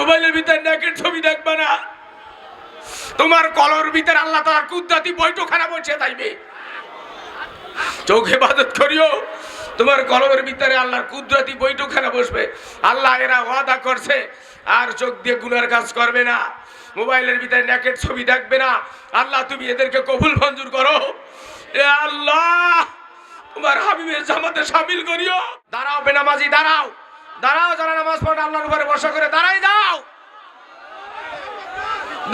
মোবাইলের ভিতরে নেকের ছবি দেখবে না। তোমার কলর ভিতরে আল্লাহ তার কুদ্দাতি বৈঠকখানা বসে থাকবে। চোখে বাদত করিও, তোমার কলমের ভিতরে আল্লাহর কুদরতি বৈঠকখানা বসবে। আল্লাহ এরা ওয়াদা করছে, আর চোখ দিয়ে গুনার কাজ করবে না। মোবাইলের ভিতরে ন্যাকেট ছবি দেখবে না। আল্লাহ, তুমি এদেরকে কবুল মঞ্জুর করো। এ আল্লাহ, তোমার হাবিবের জামাতে সামিল করিও। দাঁড়াও বেনামাজি, দাঁড়াও। দাঁড়াও, যারা নামাজ পড়ে আল্লাহর উপরে বসা করে, দাঁড়াই দাও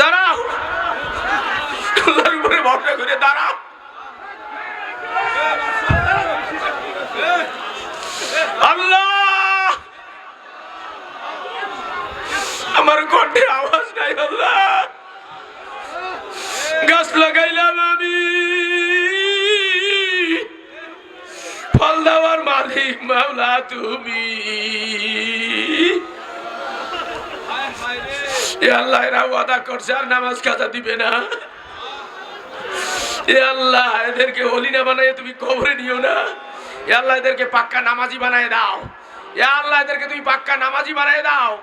দাঁড়াও আল্লাহর ভরসা করে দাঁড়াও। আল্লাহ! আমার কণ্ঠে আওয়াজ নাই, আল্লাহ! গাছ লাগাইলাম আমি। ফল দেওয়ার মালিক মাওলা তুমি। আল্লাহ এরা ওয়াদা করছে, আর নামাজ কাজা দিবে না। আল্লাহ, এদেরকে হলিনা বানাই তুমি কবরে নিও না। এ আল্লাহ, এদেরকে পাক্কা নামাজি বানায় দাও। এ আল্লাহ, এদেরকে তুমি পাক্কা নামাজি বানায় দাও।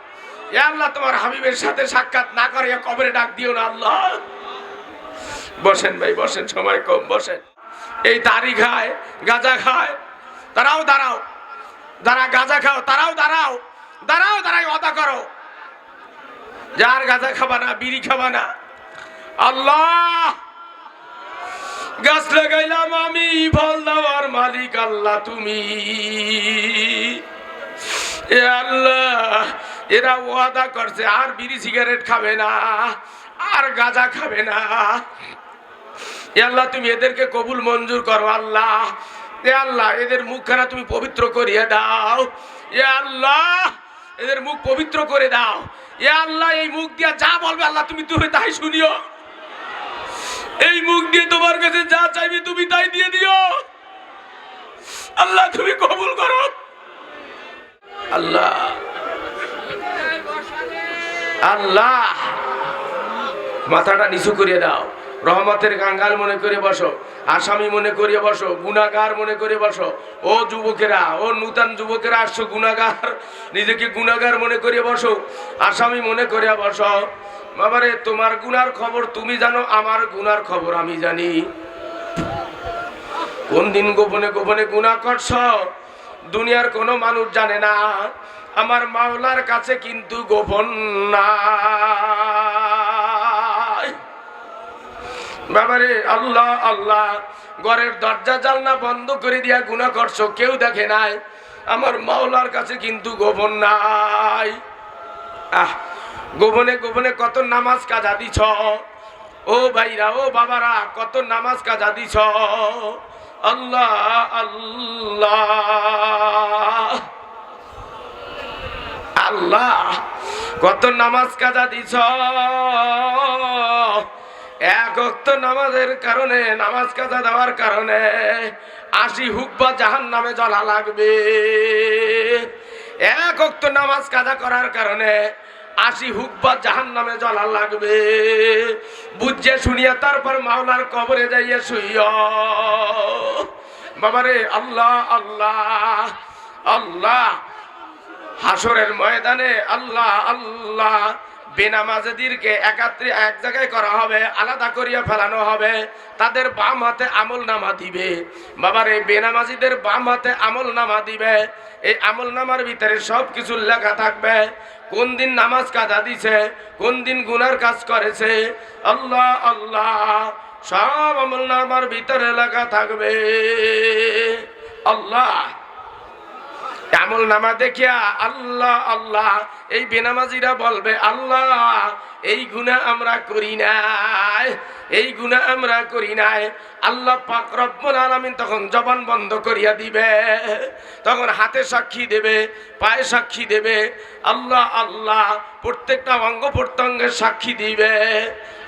এ আল্লাহ, তোমার হাবিবের সাথে সাক্ষাৎ না করে কবরে ডাক দিও না আল্লাহ। বসেন ভাই, বসেন, সময় কম, বসেন। এই দাড়ি খায়, গাঁজা খায় তারাও দাঁড়াও। যারা গাঁজা খাও তারাও দাঁড়াও। দাঁড়াও, দাঁড়াই অদা করো। যার গাঁজা খাবা না, বিড়ি খাবা না। আল্লাহ! গাছ লাগাইলাম আমি, ফল দেওয়ার মালিক আল্লাহ তুমি। এ আল্লাহ, এরা ওয়াদা করছে, আর বিড়ি সিগারেট খাবে না, আর গাঁজা খাবে না। আল্লাহ, তুমি এদেরকে কবুল মঞ্জুর করো আল্লাহ। এ আল্লাহ, এদের মুখখানা তুমি পবিত্র করিয়ে দাও। এ আল্লাহ, এদের মুখ পবিত্র করে দাও। এ আল্লাহ, এই মুখ দিয়া যা বলবে আল্লাহ, তুমি তুমি তাই শুনিও। এই মুখ দিয়ে তোমার কাছে যা চাইবে তুমি তাই দিয়ে দিও। আল্লাহ, তুমি কবুল করো। আল্লাহ। আল্লাহ। মাথাটা নিচু করিয়ে দাও। রহমতের কাঙ্গাল মনে করে বসো, আসামি মনে করে বসো গুনাগার মনে করে বসো। ও যুবকেরা, ও নূতন যুবকেরা আসছো গুনাগার নিজেকে গুনাগার মনে করে বসো, আসামি মনে করিয়া বসো। বাবারে, তোমার গুনার খবর তুমি জানো, আমার গুনার খবর আমি জানি। কোন দিন গোপনে গোপনে গুণা করছ? দুনিয়ার কোনো মানুষ জানে না। আমার মাওলার কাছে কিন্তু গোপন না। বাবারে, আল্লাহ আল্লাহ, ঘরের দরজা জালনা বন্ধ করে দিয়া গুণা করছ, কেউ দেখে নাই। আমার মাওলার কাছে কিন্তু গোপন নাই। আহ, গোপনে গোপনে কত নামাজ কাজা দিছ। ও ভাইরা, ও বাবারা, কত নামাজ কাজা দিছ। আল্লাহ আল্লাহ। আল্লাহ, কত নামাজ কাজা দিছ। এক অক্ত নামাজের কারণে, নামাজ কাজা দেওয়ার কারণে আশি হুকবা জাহান নামে জ্বলা লাগবে। এক অক্ত নামাজ কাজা করার কারণে আশি হুকবা জাহান নামে জ্বলা লাগবে। বুঝছে, শুনিয়া তারপর মাওলার কবরে যাইয়া শুইয়া বাবারে, আল্লাহ আল্লাহ আল্লাহ। হাসরের ময়দানে আল্লাহ আল্লাহ। বেনামাজেদেরকে একাত্রে এক জায়গায় করা হবে, আলাদা করিয়া ফেলানো হবে। তাদের বাম হাতে আমল নামা দিবে। বাবার এই বেনামাজিদের বাম হাতে আমল নামা দিবে। এই আমল নামার ভিতরে সব কিছু লেখা থাকবে, কোন দিন নামাজ কাজা দিছে, কোন দিন গুনার কাজ করেছে। আল্লাহ আল্লাহ, সব আমল নামার ভিতরে লেখা থাকবে। আল্লাহ আমল নামা দেখিয়া আল্লাহ আল্লাহ এই বেনামাজিরা বলবে, আল্লাহ, এই গুণা আমরা করি নাই, এই গুণা আমরা করি নাই। আল্লাহ পাক রব্বুল আলামিন তখন জবান বন্ধ করিয়া দিবে, তখন হাতে সাক্ষী দেবে, পায়ে সাক্ষী দেবে। আল্লাহ আল্লাহ, প্রত্যেকটা অঙ্গ প্রত্যঙ্গের সাক্ষী দিবে।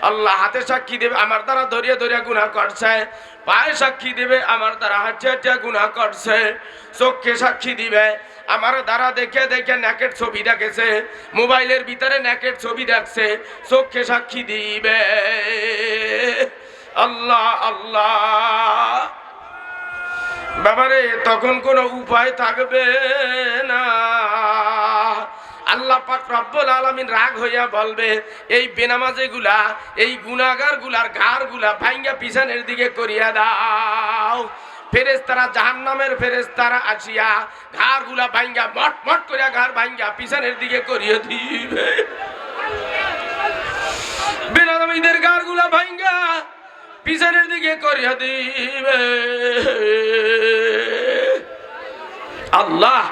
আল্লাহ হাতে সাক্ষী দেবে, আমার দ্বারা ধরিয়া ধরিয়া গুণা করছে। পায়ে সাক্ষী দেবে, আমার দ্বারা হাঁটিয়া হাঁটিয়া গুণা করছে। চোখে সাক্ষী দিবে। আমার দ্বারা দেখে দেখে ন্যাকের ছবি দেখেছে। মোবাইলের ভিতরে ন্যাকের ছবি দেখছে। চোখে সাক্ষী দিবে। আল্লাহ আল্লাহ। বাবারে, তখন কোনো উপায় থাকবে না। আল্লাহ পাক রব্বুল আলামিন রাগ হইয়া বলবে, এই বেনামাজে গুলা এই গুনাগারগুলার ঘাড়গুলা ভাঙ্গা পিছনের দিকে করিয়া দাও। ফেরেস্তারা জাহান্নামের ফেরেস্তারা আসিয়া ঘাড়গুলা ভাঙ্গা, মট মট করিয়া ঘাড় ভাঙ্গা পিছনের দিকে করিয়া দিবে। বেনামাজিদের ঘাড়গুলা ভাঙ্গা পিছনের দিকে করিয়া দিবে। আল্লাহ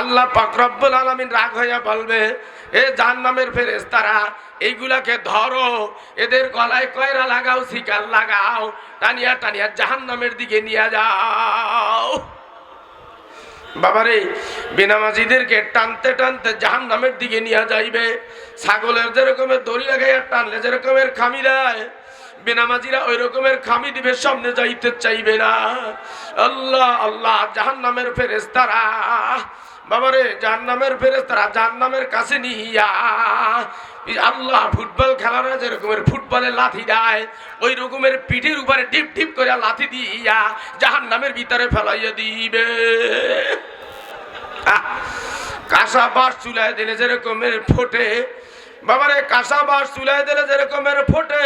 আল্লাহ পাক রব্বুল আলামিন রাগ হইয়া বলবে, এ জাহান্নামের ফেরেশতারা এইগুলাকে ধরো। এদের গলায় কয়রা লাগাও, শিকার লাগাও, টানিয়া টানিয়া জাহান্নামের দিকে নিয়ে যাও। বাবারে, বেনামাজিদেরকে টানতে টানতে জাহান নামের দিকে নিয়ে যাইবে। ছাগলের যেরকমের দড়ি লাগাইয়া টানলে যেরকমের খামি দেয়, বেনামাজিরা ওই রকমের খামি দিবে, সামনে যাইতে চাইবে না। আল্লাহ আল্লাহ জাহান নামের ফেরেস্তারা বাবারে জাহান নামের ফেরেস্তারা জাহান নামের কাছে এই আল্লাহ ফুটবল খেলারা যেরকমের ফুটবলে লাথি দেয়, ওই রকমের পিঠের উপরে টিপ টিপ করে লাথি দিয়া জাহান নামের ভিতরে ফেলাইয়া দিবে। কাঁসা বাঁশ চুলায় দিলে যেরকমের ফোটে। বাবারে, কাঁসা বাঁশ চুলায় দিলে যেরকমের ফোটে।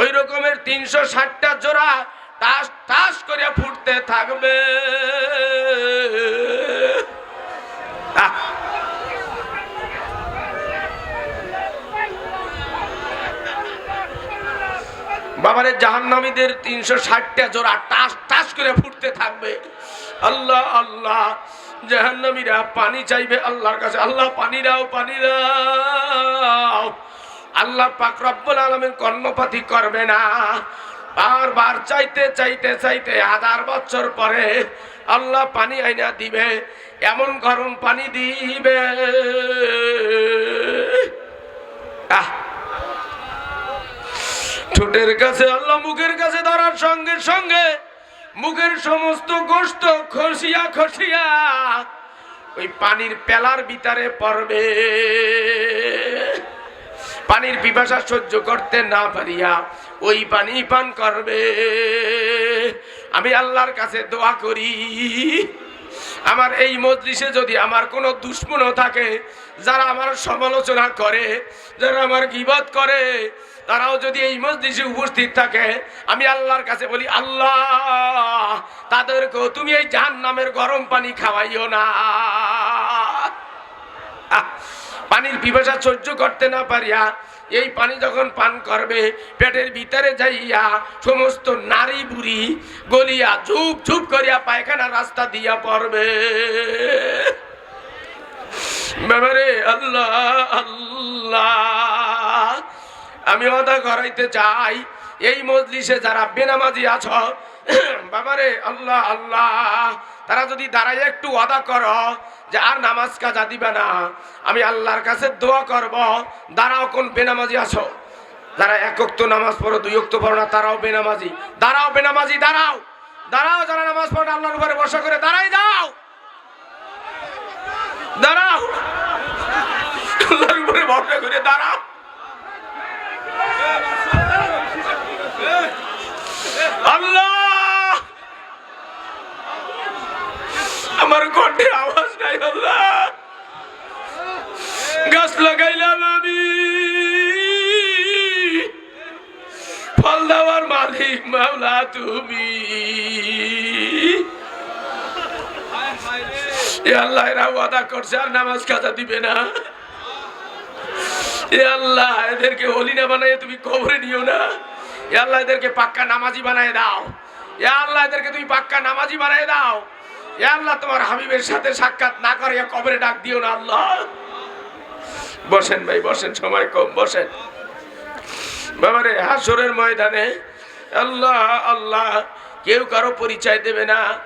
ওই রকমের তিনশো ষাটটা জোড়া টাস টাস করে ফুটতে থাকবে আহ, বাবারে জাহান্নামীদের তিনশো ষাটটা জোড়া টাস টাস করে ফুটতে থাকবে। আল্লাহ আল্লাহ, জাহান্নামীরা পানি চাইবে আল্লাহর কাছে। আল্লাহ, পানি দাও পানি দাও। আল্লাহ পাক রব্বুল আলমিন কর্ণপাতি করবে না। বারবার চাইতে চাইতে চাইতে হাজার বছর পরে আল্লাহ পানি আইনা দিবে, এমন গরম পানি দিবে আহ ঠোঁটের কাছে আল্লাহ, মুখের কাছে ধরার সঙ্গে সঙ্গে মুখের সমস্ত গোস্ত খসিয়া খসিয়া ওই পানির পেলার ভিতরে পড়বে। পানির পিপাসা সহ্য করতে না পারিয়া ওই পানি পান করবে। আমি আল্লাহর কাছে দোয়া করি, আমার এই মজলিসে যদি আমার কোনো দুশ্মনও থাকে, যারা আমার সমালোচনা করে, যারা আমার গিবত করে তারাও যদি এই মসজিদে উপস্থিত থাকে, আমি আল্লাহর কাছে বলি, আল্লাহ, তাদেরকেও তুমি এই জাহান নামের গরম পানি খাওয়াইও না। পানির পিপাসা সহ্য করতে না পারিয়া এই পানি যখন পান করবে, পেটের ভিতরে যাইয়া সমস্ত নারী বুড়ি গলিয়া ঝুপ ঝুপ করিয়া পায়খানা রাস্তা দিয়া পড়বে। আল্লাহ আল্লাহ। আমি অদা করাইতে চাই। এই মজলিসে যারা বেনামাজি আছ, বাবারে আল্লাহ আল্লাহ। তারা যদি দাঁড়াই একটু অদা করো যে আর নামাজ কাজা দিবে না, আমি আল্লাহর কাছে দোয়া করব, দাঁড়াও কোন বেনামাজি আছো। যারা একক তো নামাজ পড়ো, দুই অক্ত পড়ো না, তারাও বেনামাজি। দাঁড়াও বেনামাজি, দাঁড়াও। দাঁড়াও যারা নামাজ পড়ো, আল্লাহর উপরে বসা করে দাঁড়াই যাও। দাঁড়াও। আল্লাহর উপরে ভরসা করে দাঁড়াও। আল্লাহ! আমার কণ্ঠে আওয়াজ নাই, আল্লাহ! গাছ লাগাইলাম আমি। ফল দেওয়ার মালিক মাওলা তুমি। আল্লাহ এরা ওয়াদা করছে আর নামাজ কাজা দিবে না। এ আল্লাহ, এদেরকে হলিনা বানাই তুমি কবরে নিও না। এ আল্লাহ, এদেরকে পাক্কা নামাজি বানায় দাও। এ আল্লাহ, এদেরকে তুমি পাক্কা নামাজি বানায় দাও। এ আল্লাহ, তোমার হাবিবের সাথে সাক্ষাৎ না করে কবরে ডাক দিও না আল্লাহ। বসেন ভাই, বসেন, সময় কম, বসেন। বাবারে হাসরের ময়দানে আল্লাহ আল্লাহ, কেউ কারও পরিচয় দেবে না।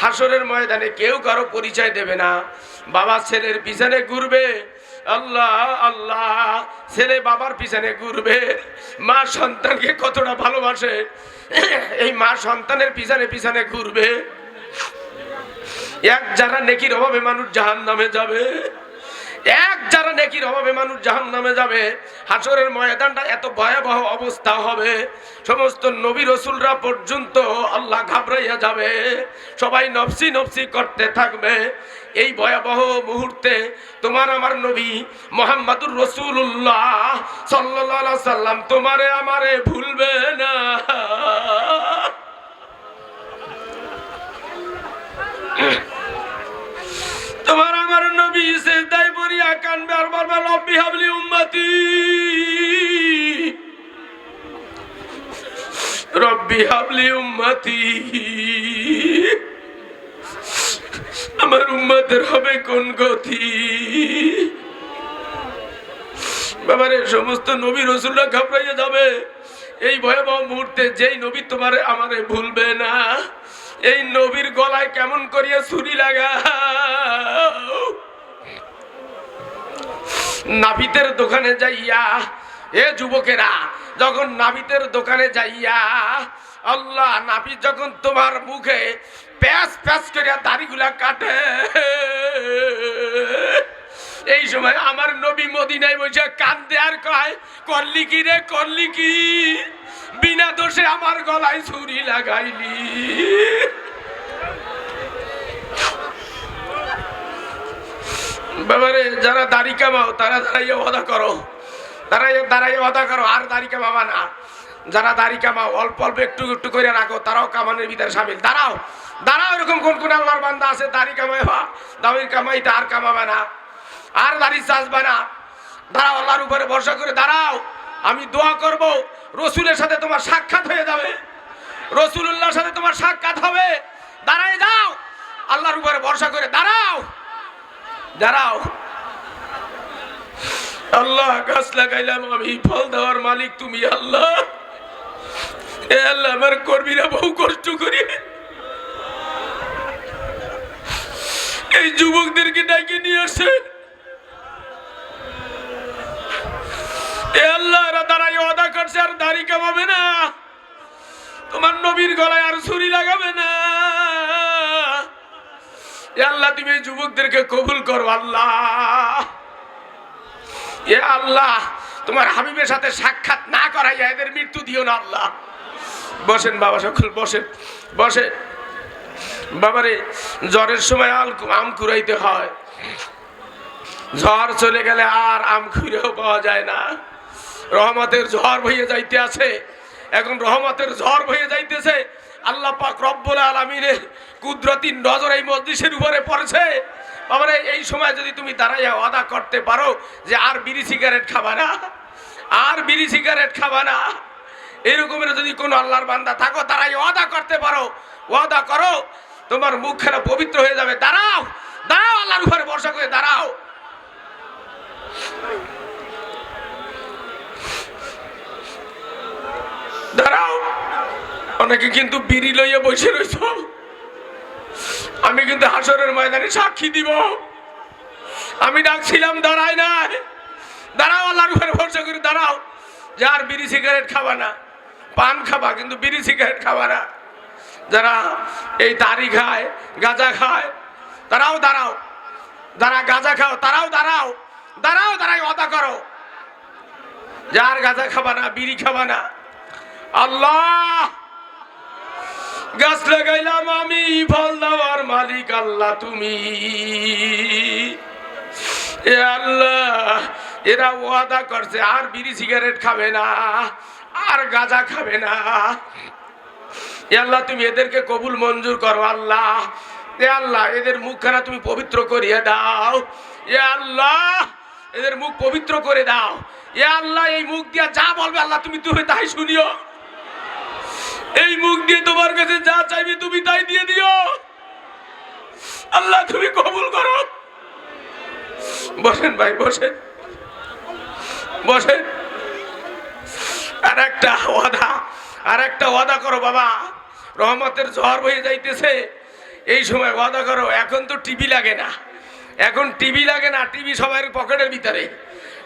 হাসরের ময়দানে কেউ কারও পরিচয় দেবে না। বাবা ছেলের পিছনে ঘুরবে। আল্লাহ আল্লাহ, ছেলে বাবার পিছনে ঘুরবে। মা সন্তানকে কতটা ভালোবাসে। এই মা সন্তানের পিছনে পিছনে ঘুরবে। এক যারা নেকির অভাবে মানুষ জাহান নামে যাবে। এক যারা নেকির অভাবে মানুষ জাহান নামে যাবে। হাসরের ময়দানটা এত ভয়াবহ অবস্থা হবে। সমস্ত নবী রসুলরা পর্যন্ত আল্লাহ ঘাবড়াইয়া যাবে। সবাই নফসি নফসি করতে থাকবে। এই ভয়াবহ মুহূর্তে তোমার আমার নবী মোহাম্মদুর রসুল্লাহ সাল্লাহ সাল্লাম তোমারে আমারে ভুলবে না। তোমার আমার নবী সেজদায় পড়িয়া কানবে আর বারবার রব্বি হাবলি উম্মতি। রব্বি হাবলি উম্মতি। আমার উম্মতের হবে কোন গতি? বাবারে, সমস্ত নবী রসুলরা ঘাবড়াইয়া যাবে। এই ভয়াবহ মুহূর্তে যেই নবী তোমারে আমারে ভুলবে না, এই নবীর গলায় কেমন করিয়া ছুরি লাগা নাবিতের দোকানে যাইয়া, এ যুবকেরা, যখন নাবিতের দোকানে যাইয়া, আল্লাহ নাবি যখন তোমার মুখে প্যাস প্যাস করিয়া দাড়িগুলা কাটে, এই সময় আমার নবী মদিনায় বসে কান্দে আর কয়, করলি কি রে, করলি কি? বিনা দোষে আমার গলায় ছুরি লাগাইলি। বাবারে যারা দাড়ি কামাও, তারা দাঁড়াইয়া ওয়াদা করো। দাঁড়াইয়া দাঁড়াইয়া ওয়াদা করো, আর দাড়ি কামাবা না। যারা দাড়ি কামাও, অল্প অল্প একটু একটু করে রাখো, তারাও কামানের ভিতরে সামিল। দাঁড়াও দাঁড়াও এরকম কোন কোন আল্লাহর বান্দা আছে, দাড়ি কামাইবা দামির কামাইতে আর কামাবে না। আর দাড়ি চাষবে না। দাঁড়াও, আল্লাহর উপরে ভরসা করে দাঁড়াও। আমি দোয়া করব, রসুলের সাথে তোমার সাক্ষাৎ হয়ে যাবে। রসুল্লাহর সাথে তোমার সাক্ষাৎ হবে। দাঁড়ায় যাও, আল্লাহর উপরে ভরসা করে দাঁড়াও। দাঁড়াও। আল্লাহ গাছ লাগাইলাম আমি, ফল দেওয়ার মালিক তুমি, আল্লাহ। আমার কর্মীরা বহু কষ্ট করি। এই যুবকদেরকে ডাকে নিয়ে আসে। এ দাড়ি কামাবে না। তোমার নবীর গলায় আর ছুরি লাগাবে না। আল্লাহ, তুমি যুবকদেরকে কবুল করো, আল্লাহ। এ আল্লাহ, তোমার হাবিবের সাথে সাক্ষাৎ না করাইয়া এদের মৃত্যু দিও না, আল্লাহ। বসেন বাবা সকল, বসেন, বসে। বাবারে, জ্বরের সময় আল আম কুড়াইতে হয়। ঝড় চলে গেলে আর আম খুঁড়েও পাওয়া যায় না। রহমতের ঝড় বইয়ে যাইতে আছে। এখন রহমতের ঝড় বইয়ে যাইতেছে। আল্লাহ পাক রব্বুল আলমিনের কুদরতি নজর এই মসজিদের উপরে পড়েছে। বাবারে, এই সময় যদি তুমি দাঁড়াইয়া ওয়াদা করতে পারো যে আর বিড়ি সিগারেট খাবা না, আর বিড়ি সিগারেট খাবা না, এরকমের যদি কোনো আল্লাহর বান্দা থাকো তারাই ওয়াদা করতে পারো, ওয়াদা করো, তোমার মুখখানা পবিত্র হয়ে যাবে। দাঁড়াও দাঁড়াও আল্লাহর উপরে ভরসা করে দাঁড়াও। দাঁড়াও। অনেকে কিন্তু বিড়ি লইয়া বসে রয়েছ আমি কিন্তু হাসরের ময়দানে সাক্ষী দিব। আমি ডাকছিলাম দাঁড়াই নাই দাঁড়াও, আল্লাহর উপরে ভরসা করে দাঁড়াও। যে আর বিড়ি সিগারেট খাবা না, পান খাবা, কিন্তু বিড়ি সিগারেট খাবা না। যারা এই তারি খায়, গাঁজা খায়, তারাও দাঁড়াও। যারা গাঁজা খাও, তারাও দাঁড়াও। দাঁড়াও দাঁড়াই অদা করো। যার গাঁজা খাবা না, বিড়ি খাবা না। আল্লাহ! গাছ লাগাইলাম আমি, ফল দেওয়ার মালিক আল্লাহ তুমি। এ আল্লাহ, এরা ওয়াদা করছে, আর বিড়ি সিগারেট খাবে না, আর গাঁজা খাবে না। আল্লাহ, তুমি এদেরকে কবুল মঞ্জুর করো আল্লাহ। এ আল্লাহ, এদের মুখখানা তুমি পবিত্র করিয়ে দাও। এ আল্লাহ, এদের মুখ পবিত্র করে দাও। এ আল্লাহ, এই মুখ দিয়া যা বলবে আল্লাহ, তুমি তুমি তাই শুনিও। এই মুখ দিয়ে তোমার কাছে যা চাইবে তুমি তাই দিয়ে দিও। আল্লাহ, তুমি কবুল করো। বসেন ভাই, বসেন। বসেন। আর একটা ওয়াদা আর একটা ওয়াদা করো বাবা। রহমতের ঝড় বয়ে যাইতেছে। এই সময় ওয়াদা করো, এখন তো টিভি লাগে না। এখন টিভি লাগে না, টিভি সবার পকেটের ভিতরে।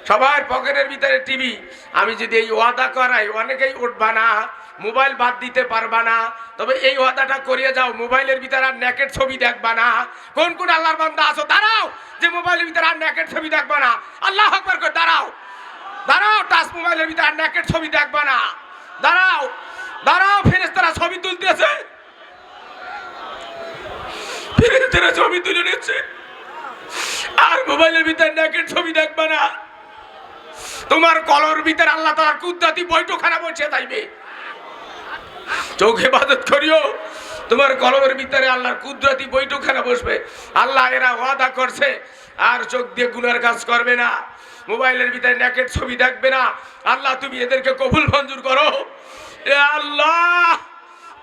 সবার পকেটের ভিতরে টিভি। আমি যদি এই ওয়াদা করাই, অনেকেই উঠবা না। মোবাইল বাদ দিতে পারবা না। তবে এই ওয়াদাটা করিয়ে যাও, মোবাইলের ভিতরে আর নেকেট ছবি দেখবা না। কোন কোন আল্লাহর বান্দা আছো, দাঁড়াও। যে মোবাইলের ভিতরে আর নেকেট ছবি দেখবা না। আল্লাহ আকবার করে দাঁড়াও। দাঁড়াও টাচ মোবাইলের ভিতরে আর নেকেট ছবি দেখবা না। দাঁড়াও দাঁড়াও ফেরেস্তারা ছবি তুলতেছে। ফেরেস্তারা ছবি তুলে নিচ্ছে। আর মোবাইলের ভিতরে নেকেট ছবি দেখবা না। তোমার কলর ভিতরে আল্লাহ তাআলার কুদরতি বৈঠকখানা বসে যাইবে চোখ হেফাজত করিও। তোমার কলমের ভিতরে আল্লাহর কুদরতি বৈঠকখানা বসবে। আল্লাহ এরা ওয়াদা করছে, আর চোখ দিয়ে গুনার কাজ করবে না। মোবাইলের ভিতরে নেকেট ছবি দেখবে না। আল্লাহ, তুমি এদেরকে কবুল মঞ্জুর করো। এ আল্লাহ,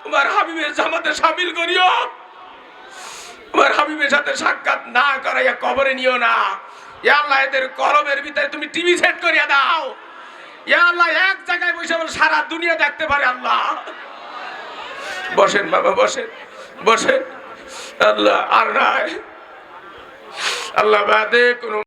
তোমার হাবিবের জামাতে সামিল করিও। তোমার হাবিবের সাথে সাক্ষাৎ না করাইয়া কবরে নিও না। ইয়া আল্লাহ, এদের কলমের ভিতরে তুমি টিভি সেট করিয়া দাও। ইয়া আল্লাহ, এক জায়গায় বসে সারা দুনিয়া দেখতে পারে আল্লাহ। বসেন বাবা বসেন বসেন। আল্লাহ আর নাই। আল্লাহ বাদে কোনো